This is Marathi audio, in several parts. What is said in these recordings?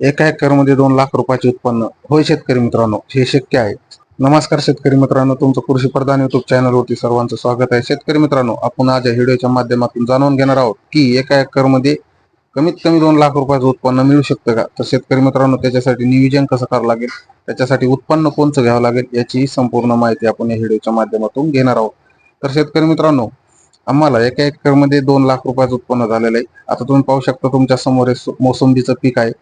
एका एकरमध्ये दोन लाख रुपयाचे उत्पन्न. होय शेतकरी मित्रांनो हे शक्य आहे. नमस्कार शेतकरी मित्रांनो तुमचं कृषी प्रधान युट्यूब चॅनलवरती सर्वांचं स्वागत आहे. शेतकरी मित्रांनो आपण आज या व्हिडिओच्या माध्यमातून जाणून घेणार आहोत की एका एकरमध्ये कमीत कमी दोन लाख रुपयाचं उत्पन्न मिळू शकतं का? तर शेतकरी मित्रांनो त्याच्यासाठी नियोजन कसं करावं लागेल? त्याच्यासाठी उत्पन्न कोणचं घ्यावं लागेल? याची संपूर्ण माहिती आपण या व्हिडिओच्या माध्यमातून घेणार आहोत. तर शेतकरी मित्रांनो आम्हाला एका एकरमध्ये दोन लाख रुपयाचं उत्पन्न झालेलं आहे. आता तुम्ही पाहू शकता तुमच्यासमोर मोसंबीचं पीक आहे.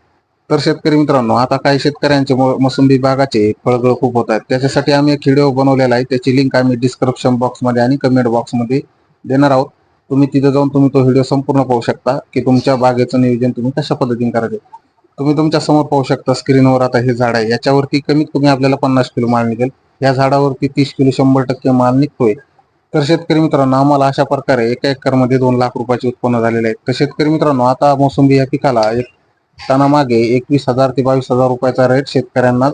तर शेतकरी मित्रांनो आता काही शेतकऱ्यांचे मोसंबी बागाचे फळगळ खूप होत आहेत. त्याच्यासाठी आम्ही एक व्हिडिओ बनवलेला आहे. त्याची लिंक आम्ही डिस्क्रिप्शन बॉक्समध्ये आणि कमेंट बॉक्समध्ये देणार आहोत. तुम्ही तिथे जाऊन तुम्ही तो व्हिडिओ संपूर्ण पाहू शकता की तुमच्या बागेचं नियोजन तुम्ही कशा पद्धतीने करायचे. तुम्ही तुमच्यासमोर पाहू शकता स्क्रीनवर आता हे झाड आहे. याच्यावरती कमीत कमी आपल्याला पन्नास किलो माल निघेल. या झाडावरती तीस किलो शंभर टक्के माल निघतोय. तर शेतकरी मित्रांनो आम्हाला अशा प्रकारे एका एकरमध्ये दोन लाख रुपयाचे उत्पन्न झालेले आहे तर शेतकरी मित्रांनो आता मोसंबी या पिकाला एक टनामागे एकवीस हजार ते बावीस हजार रुपयाचा रेट शेतकऱ्यांना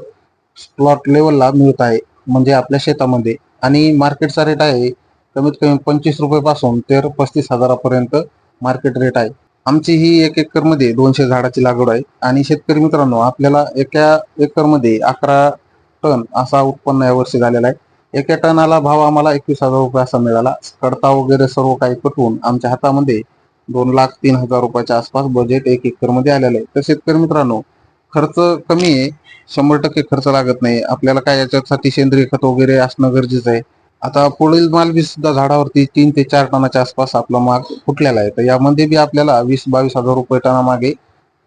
प्लॉट लेवलला मिळत आहे. म्हणजे आपल्या शेतामध्ये. आणि मार्केटचा रेट आहे कमीत कमी पंचवीस रुपयेपासून तर पस्तीस हजारापर्यंत मार्केट रेट आहे. आमची ही एक एकरमध्ये दोनशे झाडाची लागवड आहे. आणि शेतकरी मित्रांनो आपल्याला एका एकरमध्ये अकरा टन असा उत्पन्न यावर्षी झालेला आहे. एका टनाला भाव आम्हाला एकवीस हजार रुपये असा मिळाला. कडता वगैरे सर्व काही कटवून आमच्या हातामध्ये दोन लाख तीन हजार रुपयाच्या आसपास बजेट एक एकरमध्ये आलेलं आहे. तर शेतकरी मित्रांनो खर्च कमी आहे. शंभर टक्के खर्च लागत नाही. आपल्याला काय याच्यासाठी सेंद्रिय खत वगैरे असणं गरजेचं आहे. आता पुढील माल बी सुद्धा झाडावरती तीन ते चार टनाच्या आसपास आपला माग फुटलेला आहे. तर यामध्ये बी आपल्याला वीस बावीस हजार रुपये टनामागे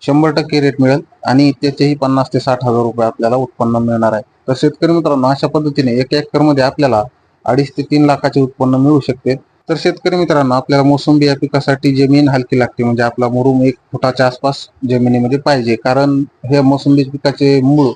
शंभर टक्के रेट मिळेल आणि त्याचेही पन्नास ते साठ हजार रुपये आपल्याला उत्पन्न मिळणार आहे. तर शेतकरी मित्रांनो अशा पद्धतीने एक एकरमध्ये आपल्याला अडीच ते तीन लाखाचे उत्पन्न मिळू शकते. तर शेतकरी मित्रांनो आपल्याला मोसंबी या पिकासाठी जमीन हलकी लागते. म्हणजे आपला मुरुम एक फुटाच्या आसपास जमिनीमध्ये पाहिजे. कारण हे मोसंबी पिकाचे मूळ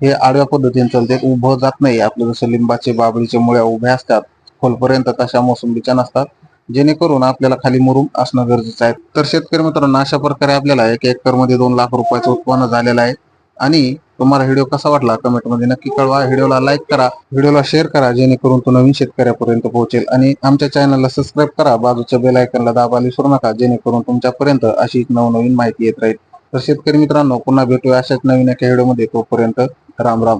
हे आडव्या पद्धतीने चालते. उभं जात नाही. आपलं जसं लिंबाचे बाबरीचे मुळ्या उभ्या असतात. खोलपर्यंत तशा मोसंबीच्या नसतात. जेणेकरून आपल्याला खाली मुरुम असणं गरजेचं आहे. तर शेतकरी मित्रांनो अशा प्रकारे आपल्याला एक एकरमध्ये दोन लाख रुपयाचं उत्पन्न झालेलं आहे. आणि तुम्हाला व्हिडिओ कसा वाटला कमेंटमध्ये नक्की कळवा. व्हिडिओला लाईक करा व्हिडिओला शेअर करा जेणेकरून तो नवीन शेतकऱ्यापर्यंत पोहोचेल. आणि आमच्या चॅनलला सबस्क्राईब करा बाजूच्या बेल आयकनला दाबायला विसरू नका जेणेकरून तुमच्यापर्यंत अशी नवनवीन माहिती येत राहील. तर शेतकरी मित्रांनो पुन्हा भेटूया अशाच नवीन एका व्हिडिओमध्ये तोपर्यंत राम राम.